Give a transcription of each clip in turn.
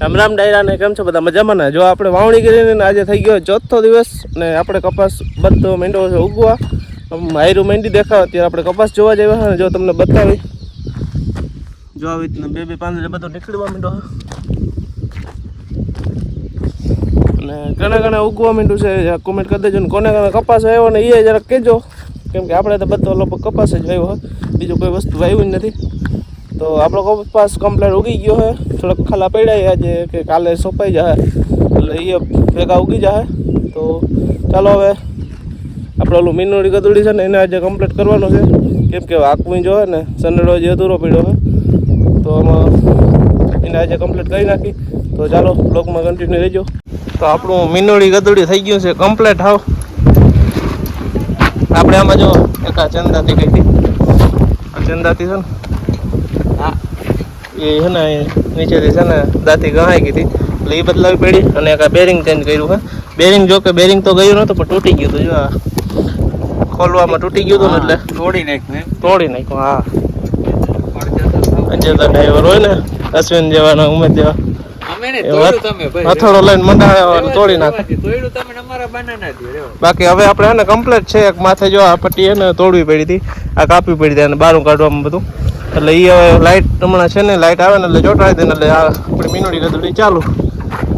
રામ રામ ડાયરા ને કેમ છો બધા? મજામાં ને? જો આપણે વાવણી કરીને આજે થઈ ગયો ચોથો દિવસ ને આપણે કપાસ બધો મીંડો છે ઉગવા. હાયરું મેંડી દેખાવ, અત્યારે આપણે કપાસ જોવા જઈએ ને, જો તમને બતાવી. જો આવી રીતના બે બે પાંદડે બધો નીકળવા માંડ્યો છે. અને ઘણા ઘણા ઉગવા માંડ્યું છે કોમેન્ટ કરી દેજો ને, કોને કોને કપાસ આવ્યો ને એ જરાક કહેજો. કેમ કે આપણે તો બધો લોકો કપાસ જ આવ્યો બીજું કોઈ વસ્તુ આવ્યું જ નથી. તો આપણો કપાસ કમ્પ્લેટ ઉગી ગયો છે. થોડોક ખાલા પડ્યા આજે કે કાલે સોંપાઈ જાય એટલે એ ભેગા ઉગી જાય તો ચાલો હવે આપણે ઓલું મીનોડી ગદુડી છે ને એને આજે કમ્પ્લીટ કરવાનું છે. કેમ કે આકવી જો ને, સનડો જે અધૂરો પડ્યો છે. તો આમાં એને આજે કમ્પ્લીટ કરી નાખી. તો ચાલો બ્લોગમાં કન્ટિન્યુ રહેજો. તો આપણું મીનોડી ગદુડી થઈ ગયું છે કમ્પ્લીટ હાવ. આપણે આમાં જો એક ચંદાથી કહી હતી. આ ચંદાથી છે ને એ છે ને નીચેથી છે ને દાંતી ગહાઈ ગઈ હતી. એટલે એ બદલાવી પડી અને આ બેરિંગ ચેન્જ કર્યું હે. બેરિંગ જો કે બેરિંગ તો ગયું નહોતું પણ તૂટી ગયું હતું જો આ ખોલવામાં તૂટી ગયું હતું ને એટલે તોડી નાખ્યું તોડી નાખ્યું હા. જે ડ્રાઈવર હોય ને અશ્વિન જેવાના ઉમેદ જેવા. હથોડો લઈને મંડાવ્યો તોડી નાખે. બાકી હવે આપણે ને કમ્પ્લીટ છે એક માથે જો આ પટ્ટી ને તોડવી પડી હતી. આ કાપવી પડી હતી અને બારું કાઢવામાં બધું. એટલે એ હવે લાઇટ હમણાં છે ને લાઇટ આવે ને એટલે ચોંટાડી દે એટલે આ આપણી મીનોડી ગદડી ચાલુ.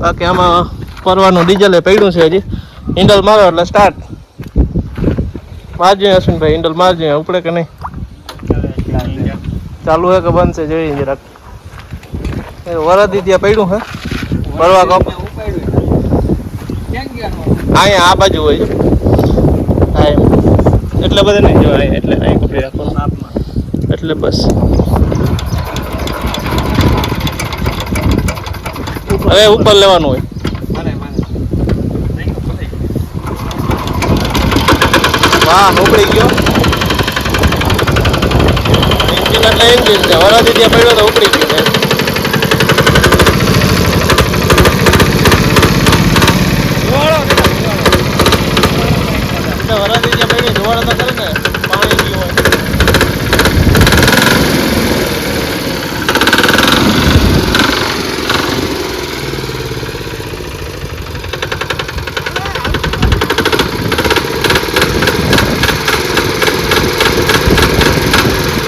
બાકી આમાં પરવાનું ડીઝલ એ પડ્યું છે હજી. હિન્ડલ મારો એટલે સ્ટાર્ટ મારજે અશ્વિનભાઈ હિન્ડલ મારજે, ઉપડે કે નહીં? ચાલુ હે કે બંધ છે જોઈએ જરાક. વરદી ત્યાં પડ્યું હે. પરવા કપ. અહીંયા આ બાજુ હોય છે. એટલે બધે નહીં જોવાય એટલે અહીં પકડી રાખવાનું. એટલે બસ. હવે ઉપર લેવાનું હોય. વાહ ઉપડી ગયો. એન્જિન એટલે એન્જિન છે. વરાથી ત્યાં પડ્યો તો ઉપડી ગયો એમ. એટલે વરાથી ત્યાં પડ્યો ધોવાડો તો કરે ને પાણી ગયું હોય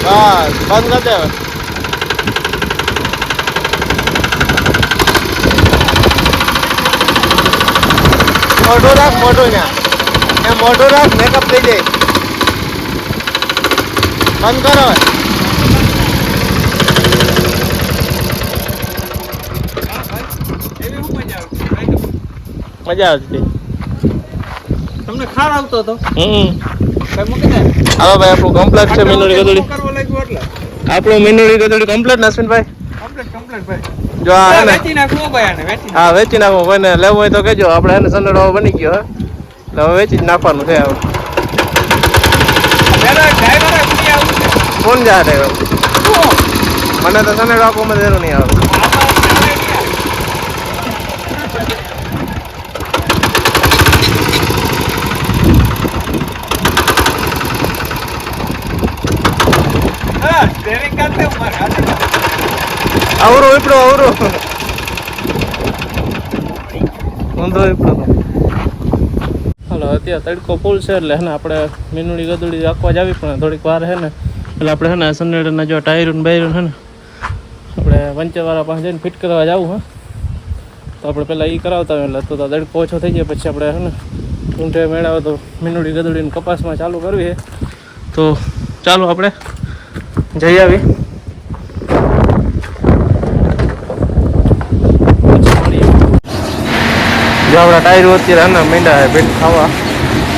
બસ બંધ કરી દે હવે. મોઢું રાખ મોઢું ત્યાં એ મોઢું રાખ મેકઅપ થઈ જાય. બંધ કરો મજા આવતી. તમને ખાર આવતો હતો? હમ. કઈ મૂકી દે. હવે ભાઈ આપણું કોમ્પ્લેક્સ છે મીનુડી ગદડી આપણું મીનુડી ગદડી કમ્પ્લેટ કમ્પ્લીટ કમ્પ્લીટ ભાઈ. જો આ વેચી નાખો ભાઈ આને વેચી હા વેચી નાખો. કોઈને લેવું હોય તો કહેજો. આપણે એને સંડળો બની ગયો હે. એટલે હવે વેચી જ નાખવાનું છે હવે. કોણ જા ડ્રાઈવર મને તો સંડળો આપવામાં જરૂર નહીં આવે આમાં ડ્રાઈવર નહીં આવે. હા, steering કાઢ દે મારે હાથે. આવરો ઉપડો આવરો ઊંધો ઉપડો હલો, અત્યારે તડકો ફૂલ છે એટલે હે ને આપણે મીનુડી ગદુડી રાખવા જ આવી પણ થોડીક વાર હે ને એટલે આપણે હે ને સનેડના જો ટાયરું બાયરું હે ને આપણે પંચરવાળા પાસે જઈને ફિટ કરવા જવું, હા. તો આપણે પહેલાં એ કરાવતા હોય એટલે તો તો તડકો ઓછો થઈ જાય, પછી આપણે હે ને ઊંઠે મેળાવે તો મીનુડી ગદુડીને કપાસમાં ચાલુ કરવી છે તો ચાલો આપણે જઈ આવી જો આપણા ટાયરો અત્યારે આના મીંડા છે ભેટ ખાવા.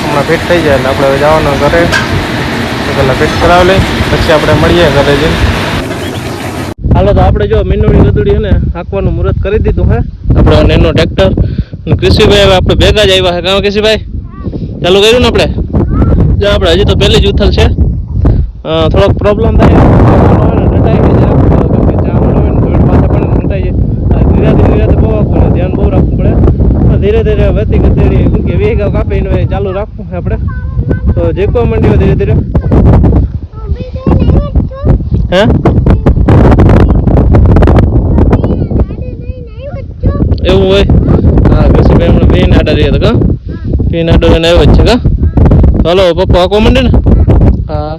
હમણાં ભેટ થઈ જાય એટલે આપણે હવે જવાનું ઘરે. પહેલાં ભેટ કરાવી લઈ, પછી આપણે મળીએ ઘરે જઈને. હાલો તો આપણે જો મીંડોળી ગદુડી ને, હાંકવાનું મુહૂર્ત કરી દીધું હે. આપણે એનો ટ્રેક્ટર કૃષિભાઈ હવે આપણે ભેગા જ આવ્યા છે કાં કૃષિભાઈ ચાલુ કર્યું ને આપણે? જો આપણે હજી તો પહેલી જ ઉથલ છે. થોડોક પ્રોબ્લેમ થાય. ડટાઈ જાય ધીરે ધીરે બહુ આપવું પડે ધ્યાન બહુ રાખવું પડે પણ ધીરે ધીરે વધતી ગતેડી શું કે વેગ કાપીને ચાલુ રાખવું આપણે. તો જેકો મંડ્યો ધીરે ધીરે. હે? એવું હોય? હા કૃષિભાઈ હમણાં બેન આડા રહ્યા હતા કા? બેન આડો એને આવ્યો જ છે કા? હાલો, પપ્પા આખો મંડે ને? હા.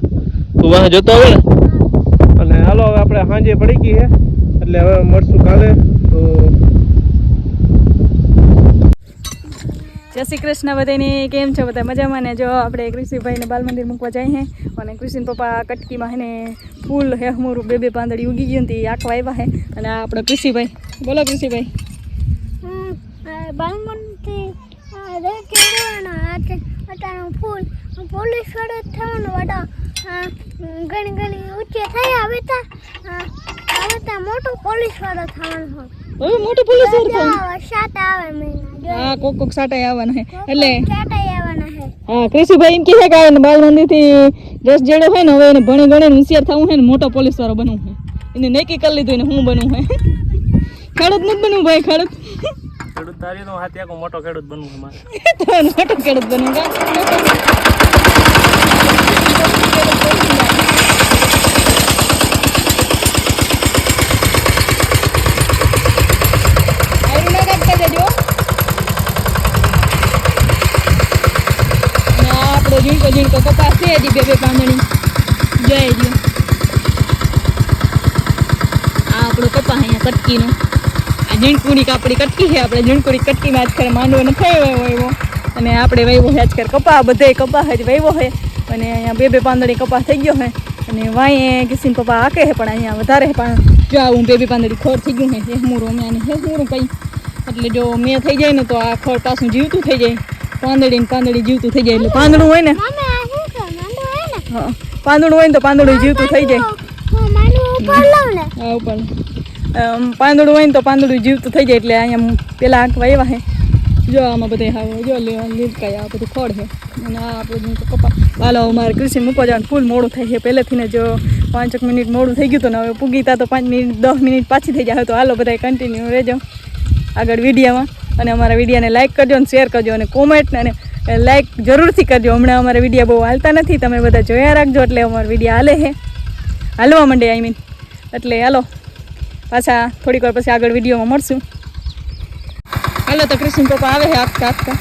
તું વાહ જોતો આવે ને? અને હાલો, હવે આપણે સાંજે પડી ગઈ છે એટલે હવે મળશું કાલે. તો જય શ્રી કૃષ્ણ બધાને, કેમ છો બધા મજામાં? ને જો આપણે કૃષિભાઈને બાલ મંદિર મૂકવા જઈએ હે, અને કૃષિન પપ્પા કટકીમાં હેને ફૂલ ફૂલ હેહમોરું બે બે પાંદડી ઉગી ગયું હતી, આખવા આવ્યા હે. અને આપણો કૃષિભાઈ, બોલો કૃષિભાઈ. અટાણું ફૂલ પોલીસ વાળો થવાનો વડો. ઘણી ઘણી ઊંચે થયા હવે ત્યાં હવે તા મોટું પોલીસ વાળો થવાનું હોય. હવે મોટો પોલીસ જો સાત આવે મહિના. હા કોક કોક સાટા આવવાના હે. એટલે આવવાના હે. હા કૃષિભાઈ એમ કહે છે કે આ બાલ મંદિરથી રસ જેડો હોય ને હવે એને ભણી ગણીને હોશિયાર થવું હોય ને મોટો પોલીસ વાળો બનવું હોય એને નક્કી કરી લીધું એને હું બનવું હોય ખેડૂત નથી બનવું ભાઈ ખેડૂત. ખેડૂત તારી નો હાથી મોટો ખેડૂત બનવું મારે. મોટો ખેડૂત બનવું કા આયરું ના કાઢતા જજો. અને આ આપણો ઝીણકો ઝીણકો કપાસ છે બે બે પાંદડી જય જો આ આપણો કપાસ અહીંયા કટકીનો. આ ઝીણકુડી કાપડી કટકી છે. આપણે ઝીણકુડી કટકીમાં આજકાલ માંડવો ન થઈ હોય એવો. અને આપણે વાવ્યો છે આજકાલ કપા બધે કપા જ વાવ્યો છે. અને અહીંયા બે બે પાંદડી કપા થઈ ગયો છે. અને વાંયે કિસીન પપ્પા આકે છે, પણ અહીંયા વધારે પણ જો આવું બે બે પાંદડી ખોર થઈ ગયું છે હેમુરું અમે આને હેમુરું કઈ એટલે જો મેં થઈ જાય ને તો આ ખોર પાછું જીવતું થઈ જાય. પાંદડી ને પાંદડી જીવતું થઈ જાય. એટલે પાંદડું હોય ને મામે આ શું છે માંડો હે ને હા પાંદડું હોય ને તો પાંદડું જીવતું થઈ જાય. હું ઉપર પાંદડું હોય ને તો પાંદડું જીવતું થઈ જાય એટલે અહીંયા પેલા આંકવા એવા હે. જો આમાં બધા હા જો લેવા લીલકાય આ બધું ખોડ છે અને આ બધું કપા હાલો અમારે કૃષિ મૂકવા જવાનું ફૂલ મોડું થાય છે પહેલેથી ને જો પાંચેક મિનિટ મોડું થઈ ગયું હતું ને હવે પૂગીતા તો પાંચ મિનિટ દસ મિનિટ પાછી થઈ જાય. તો હાલો બધા કન્ટિન્યુ રહેજો. આગળ વિડીયામાં. અને અમારા વિડીયાને લાઇક કરજો અને શેર કરજો અને કોમેન્ટ અને લાઇક જરૂરથી કરજો. હમણાં અમારા વીડિયો બહુ હાલતા નથી. તમે બધા જોયા રાખજો એટલે અમારા વીડિયો હાલે છે. હાલવા માંડે આઈ મીન એટલે હાલો, પાછા થોડીક વાર પછી આગળ વિડીયોમાં મળશું. હાલો તો કૃષ્ણ પપ્પા આવે છે, આપતા આપતા.